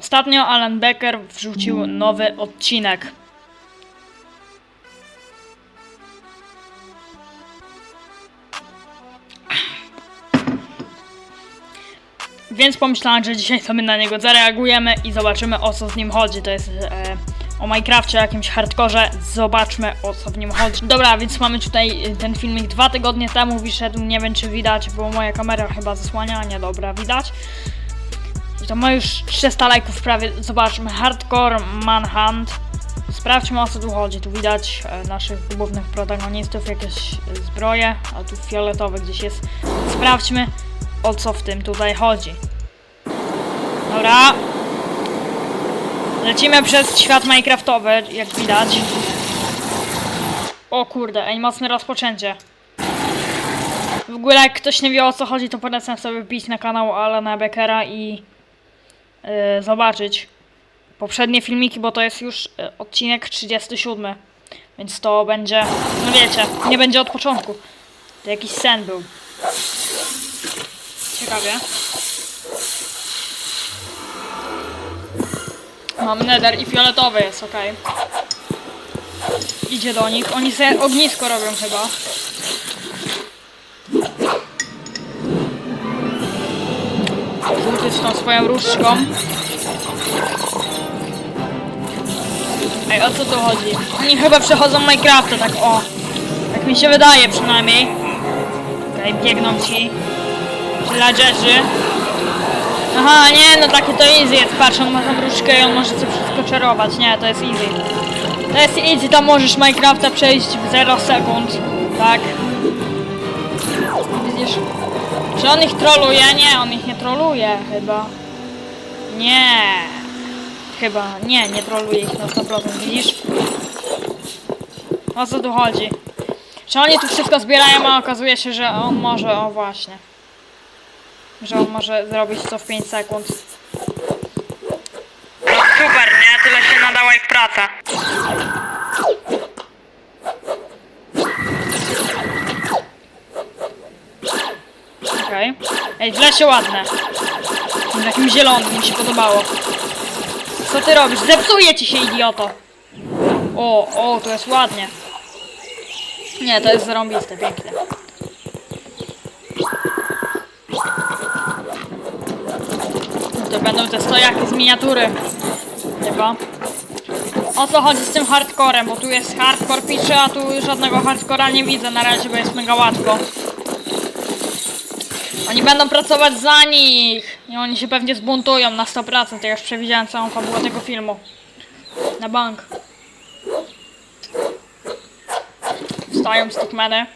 Ostatnio Alan Becker wrzucił nowy odcinek. Więc pomyślałem, że dzisiaj sobie na niego zareagujemy i zobaczymy o co z nim chodzi. To jest e, o Minecrafcie, o jakimś hardkorze. Zobaczmy o co w nim chodzi. Dobra, więc mamy tutaj e, ten filmik dwa tygodnie temu wyszedł. Nie wiem czy widać, bo moja kamera chyba zasłania. Nie, dobra, widać. I to ma już 300 lajków prawie. Zobaczmy. Hardcore Manhunt. Sprawdźmy o co tu chodzi. Tu widać e, naszych głównych protagonistów, jakieś e, zbroje, a tu fioletowy gdzieś jest. Sprawdźmy o co w tym tutaj chodzi. Dobra. Lecimy przez świat Minecraftowy, jak widać. O kurde, ej, mocne rozpoczęcie. W ogóle jak ktoś nie wie o co chodzi, to polecam sobie wbić na kanał Alana Beckera i zobaczyć poprzednie filmiki, bo to jest już yy, odcinek 37. Więc to będzie, no wiecie, nie będzie od początku. To jakiś sen był. Ciekawie. Mam nether i fioletowy jest, ok. Idzie do nich. Oni sobie ognisko robią chyba. Swoją różdżką. Ej, o co tu chodzi? Oni chyba przechodzą Minecrafta, tak o. Tak mi się wydaje przynajmniej. Okej, biegną ci. Villagerzy. Aha, nie, no takie to easy jest. Patrz, on ma tam różdżkę i on może coś wszystko czarować. Nie, to jest easy. To jest easy, tam możesz Minecrafta przejść w 0 sekund. Tak. Widzisz? Czy on ich troluje? Nie, on ich nie troluje chyba. Nie. Chyba, nie, nie troluje ich na 100%, widzisz? O co tu chodzi? Że oni tu wszystko zbierają, a okazuje się, że on może, o właśnie. Że on może zrobić to w 5 sekund. No super, nie? Tyle się nadała ich praca. Okej. Ej, w lesie ładne. W takim zielonym mi się podobało. Co ty robisz? Zepsuje ci się, idioto! O, o, to jest ładnie. Nie, to jest zarąbiste, piękne. To będą te stojaki z miniatury. Chyba. O co chodzi z tym hardcorem? Bo tu jest hardcore pisze, a tu żadnego hardcora nie widzę na razie, bo jest mega łatwo. Oni będą pracować za nich! I oni się pewnie zbuntują na 100%. Ja już przewidziałem całą fabułę tego filmu. Na bank. Wstają stickmany.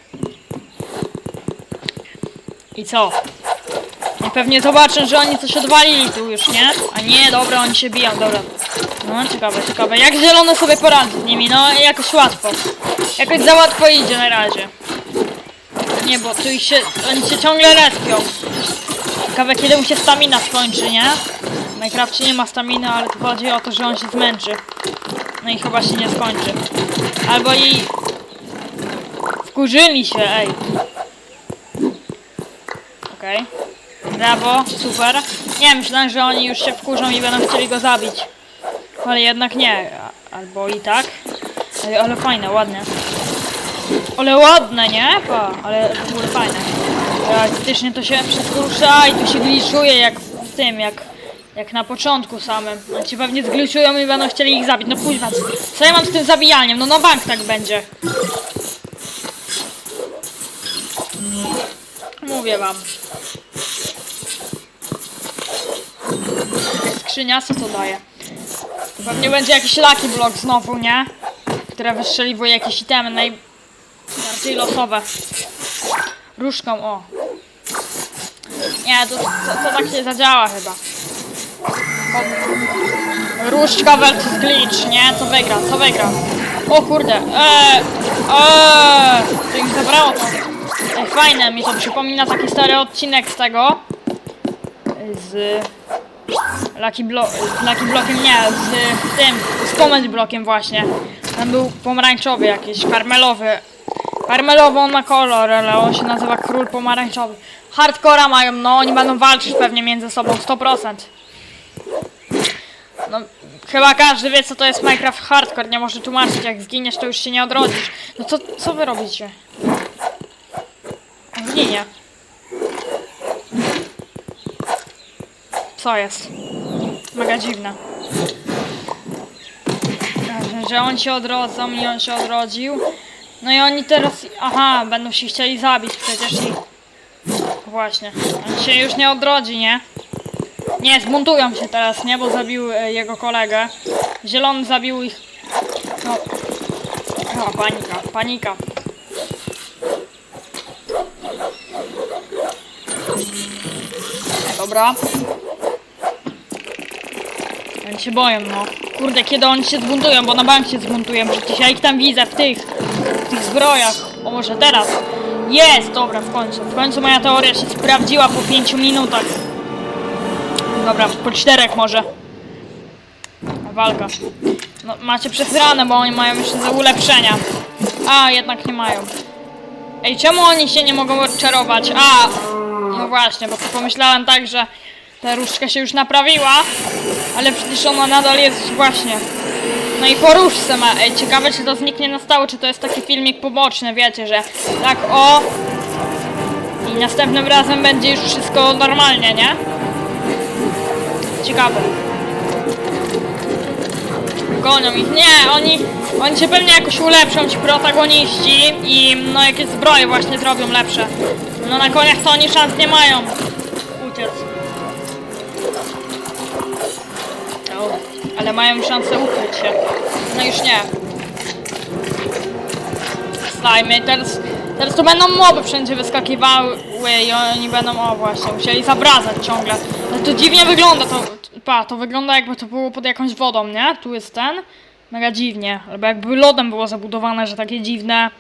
I co? I pewnie zobaczę, że oni coś odwalili tu już, nie? A nie, dobra, oni się biją, dobra. No, ciekawe, ciekawe. Jak zielone sobie poradzi z nimi? No, jakoś łatwo. Jakoś za łatwo idzie na razie. Nie, bo tu ich się, oni się ciągle respią. Ciekawe, kiedy mu się stamina skończy, nie? W Minecrafcie nie ma staminy, ale tu chodzi o to, że on się zmęczy. No i chyba się nie skończy. Albo i... Wkurzyli się, ej. Okej. Brawo, super. Nie, myślałem, że oni już się wkurzą i będą chcieli go zabić. Ale jednak nie. Albo i tak. Ej, ale fajne, ładne. Ale ładne, nie? Pa, ale w ogóle fajne. Realistycznie to się wszystko rusza i tu się gliczuje jak w tym, jak, jak na początku samym. Oni ci pewnie zgliczują i będą chcieli ich zabić. No kuźwa, co ja mam z tym zabijaniem? No na bank tak będzie. Mówię wam. Skrzynia, co to daje? Pewnie będzie jakiś lucky block znowu, nie? Które wystrzeliwuje jakieś itemy najbardziej losowe. Różką, o. Nie, to, to, to tak się zadziała chyba. Różdżka versus glitch, nie? Co wygra, co wygra? O kurde, eee, eee, to im zabrało to. Ej, fajne, mi to przypomina taki stary odcinek z tego. Z Lucky, Blo z Lucky Blockiem, nie, z tym, z Comment Blockiem właśnie. Tam był pomarańczowy jakiś, karmelowy. Karmelowy on ma kolor, ale on się nazywa Król Pomarańczowy. Hardcora mają, no oni będą walczyć pewnie między sobą 100%. No, chyba każdy wie, co to jest Minecraft Hardcore. Nie może tłumaczyć, jak zginiesz, to już się nie odrodzisz. No to co wy robicie? Zginie. Co jest? Mega dziwne. Że on się odrodzą i on się odrodził. No i oni teraz... Aha, będą się chcieli zabić przecież i... Właśnie. On się już nie odrodzi, nie? Nie, zbuntują się teraz, nie? Bo zabił e, jego kolegę. Zielony zabił ich. No. O, panika, panika. Dobra. Oni się boją, no. Kurde, kiedy oni się zbuntują, bo na bank się zbuntują. Przecież ja ich tam widzę w tych, tych zbrojach. O, może teraz. Jest! Dobra, w końcu. W końcu moja teoria się sprawdziła po 5 minutach. Dobra, po czterech może. Walka. No, macie przesrane, bo oni mają jeszcze za ulepszenia. A, jednak nie mają. Ej, czemu oni się nie mogą odczarować? A, no właśnie, bo pomyślałem tak, że ta różdżka się już naprawiła, ale przecież ona nadal jest właśnie. No i po różdżce ma. Ciekawe, czy to zniknie na stałe, czy to jest taki filmik poboczny, wiecie, że tak o... I następnym razem będzie już wszystko normalnie, nie? Ciekawe. Gonią ich. Nie, oni, oni się pewnie jakoś ulepszą, ci protagoniści i no jakieś zbroje właśnie zrobią lepsze. No na koniach to oni szans nie mają uciec. Ale mają szansę ukryć się. No już nie. Slajmy, teraz, teraz to będą moby wszędzie wyskakiwały i oni będą, o właśnie, musieli zabrazać ciągle. Ale to dziwnie wygląda, to, pa, to wygląda jakby to było pod jakąś wodą, nie? Tu jest ten, mega dziwnie, albo jakby lodem było zabudowane, że takie dziwne...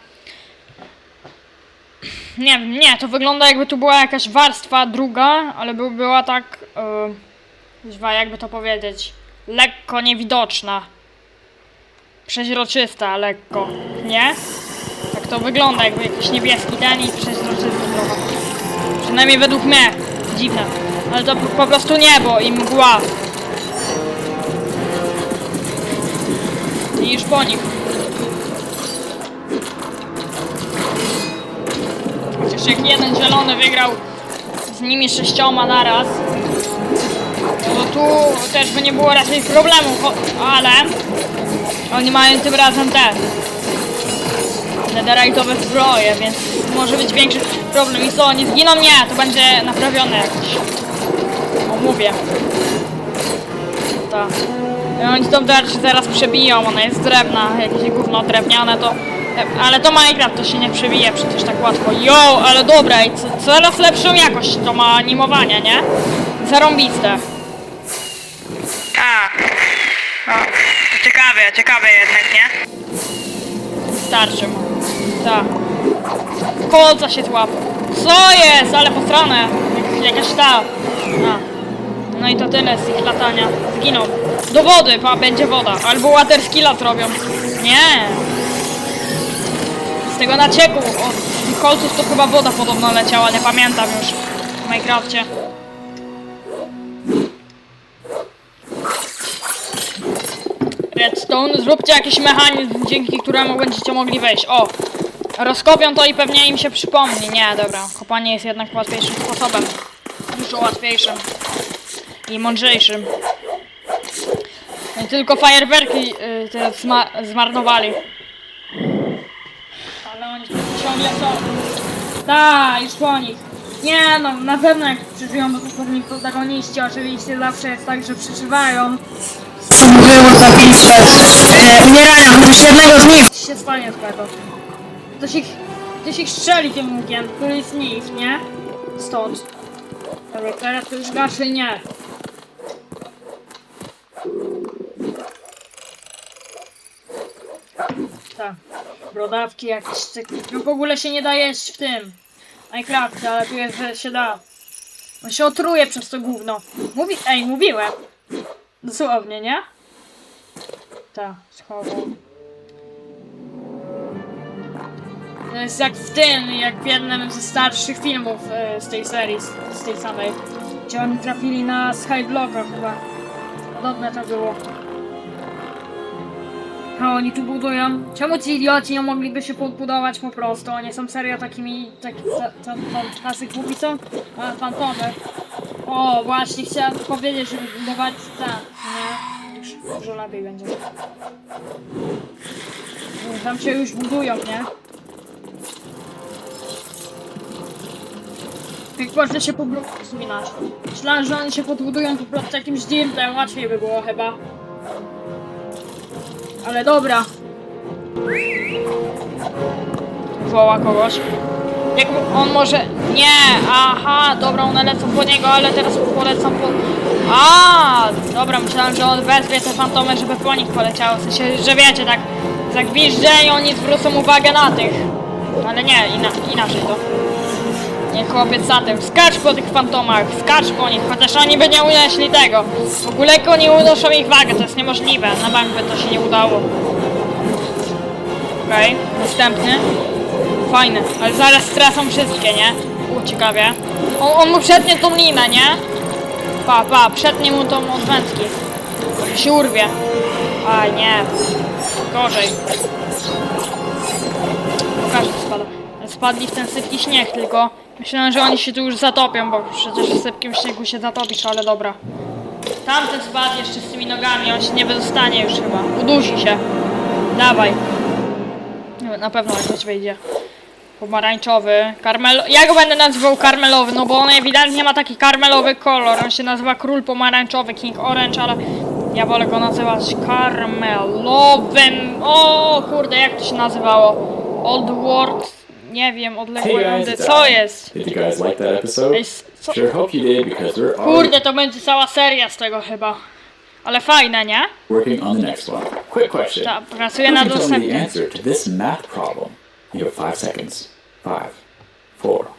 Nie wiem, nie, to wygląda jakby tu była jakaś warstwa druga, ale by, była tak, yy, jakby to powiedzieć, lekko niewidoczna. Przeźroczysta lekko, nie? Tak to wygląda, jakby jakiś niebieski ten i przeźroczysty trochę. Przynajmniej według mnie. Dziwne. Ale to po, prostu niebo i mgła. I już po nich. Chociaż jak jeden zielony wygrał z nimi sześcioma naraz, to też by nie było raczej problemu, ale oni mają tym razem te netherite'owe zbroje, więc może być większy problem. I co, oni zginą? Nie, to będzie naprawione jakiś. O, mówię. Tak. I Oni tą tarczę zaraz przebiją, ona jest drewna, jakieś gówno drewniane, to... Ale to Minecraft to się nie przebije przecież tak łatwo. Jo, ale dobra, i co, coraz lepszą jakość to ma animowania, nie? Zarąbiste. No, to ciekawe, ciekawe jednak, nie? Starczy mu. Tak. Kolca się złapał. Co jest? Ale posrane. Jak, jakaś ta. A. No i to tyle z ich latania. Zginął. Do wody, pa, będzie woda. Albo water skilla zrobią. Nie. Z tego nacieku od kolców to chyba woda podobno leciała, nie pamiętam już w Minecrafcie. Redstone, zróbcie jakiś mechanizm, dzięki któremu będziecie mogli wejść. O! Rozkopią to i pewnie im się przypomni. Nie, dobra. Kopanie jest jednak łatwiejszym sposobem. Dużo łatwiejszym. I mądrzejszym. Tylko fajerwerki y, te zma zmarnowali. Ale oni ciągle są. Tak, już po nich. Nie no, na pewno jak przeżyją, bo to pewni protagoniści oczywiście zawsze jest tak, że przeżywają. Było zapisać. E, umierają, gdyż jednego z nich się stanie z tego. Ktoś ich, ktoś ich strzeli tym łukiem, któryś z nich, nie? Stąd. Dobra, teraz to już raczej nie. Tak. Brodawki jakieś. tak- No w ogóle się nie da jeść w tym. Minecraft, ale tu jest, że się da. On się otruje przez to gówno. Mówi, ej, mówiłem. Dosłownie, nie? Tak, schował. To jest jak w tym, jak w jednym ze starszych filmów e, z tej serii, z, z tej samej. Gdzie oni trafili na Skyblocka chyba. Podobne to było. A oni tu budują. Czemu ci idioci nie mogliby się podbudować po prostu? Oni są serio takimi, tak, ta, ta, ta, tacy głupi są? O, właśnie chciałem powiedzieć, żeby budować ten, nie? Już dużo lepiej będzie. Tam się już budują, nie? Jak można się po prostu wspominać. Myślałem, że oni się podbudują po prostu jakimś dirtem, łatwiej by było chyba. Ale dobra. Woła kogoś. Jak on może... Nie! Aha, dobra, one lecą po niego, ale teraz polecą po... A, dobra, myślałem, że on wezwie te fantomy, żeby po nich poleciało. W sensie, że wiecie, tak zagwiżdżę i oni zwrócą uwagę na tych. Ale nie, ina inaczej to. Nie chłopiec za tym. Skacz po tych fantomach, skacz po nich, chociaż oni by nie unieśli tego. W ogóle oni unoszą ich wagę, to jest niemożliwe. Na bank by to się nie udało. Okej, następny. Fajny, ale zaraz stracą wszystkie, nie? U, ciekawie. On, on mu przetnie tą linę, nie? Pa, pa, przetnie mu tą od wędki. Się urwie. A nie, gorzej. Każdy spada. Spadli w ten sypki śnieg, tylko myślałem, że oni się tu już zatopią, bo przecież w sypkim śniegu się zatopisz, ale dobra. Tamten spadł jeszcze z tymi nogami, on się nie wydostanie już chyba. Udusi się. Dawaj. Nie, Na pewno jakoś wyjdzie. Pomarańczowy. Karmel... Ja go będę nazywał karmelowy, no bo on ewidentnie ma taki karmelowy kolor. On się nazywa król pomarańczowy, King Orange, ale ja wolę go nazywać karmelowym. O kurde, jak to się nazywało? Old World? Nie wiem, Hey odległe guys, it's Co jest? Did you guys like that episode? Co? Sure hope you did because we're already Kurde, to będzie cała seria z tego chyba. Ale fajne, nie? working on the next one. Quick question. Ta, pracuję nad the następnym. answer to this math problem? You have five seconds. Five, four,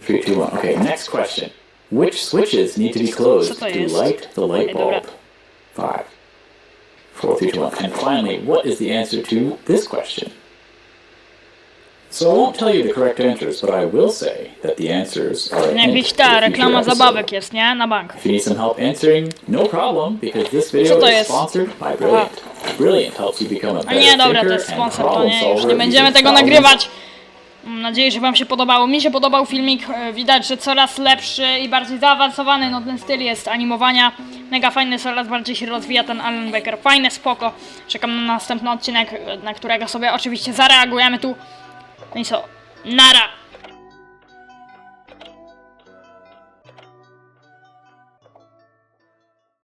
three, two, one. Okay, next question. Which switches need to be closed to light the light bulb? Five, four, three, two, one. And finally, what is the answer to this question? So I won't tell you the correct answers, but I will say that the answers are a hint Jakiś to ta reklama future zabawek jest, nie? Na bank. If you need some help answering, no problem, because this video is sponsored by Brilliant. Brilliant helps you become a nie, dobra, to jest sponsor, to nie, już nie będziemy tego nagrywać. Mam nadzieję, że wam się podobało. Mi się podobał filmik, e, widać, że coraz lepszy i bardziej zaawansowany, no ten styl jest animowania. Mega fajny, coraz bardziej się rozwija ten Alan Baker. Fajne, spoko. Czekam na następny odcinek, na którego sobie oczywiście zareagujemy tu. No i co? Nara!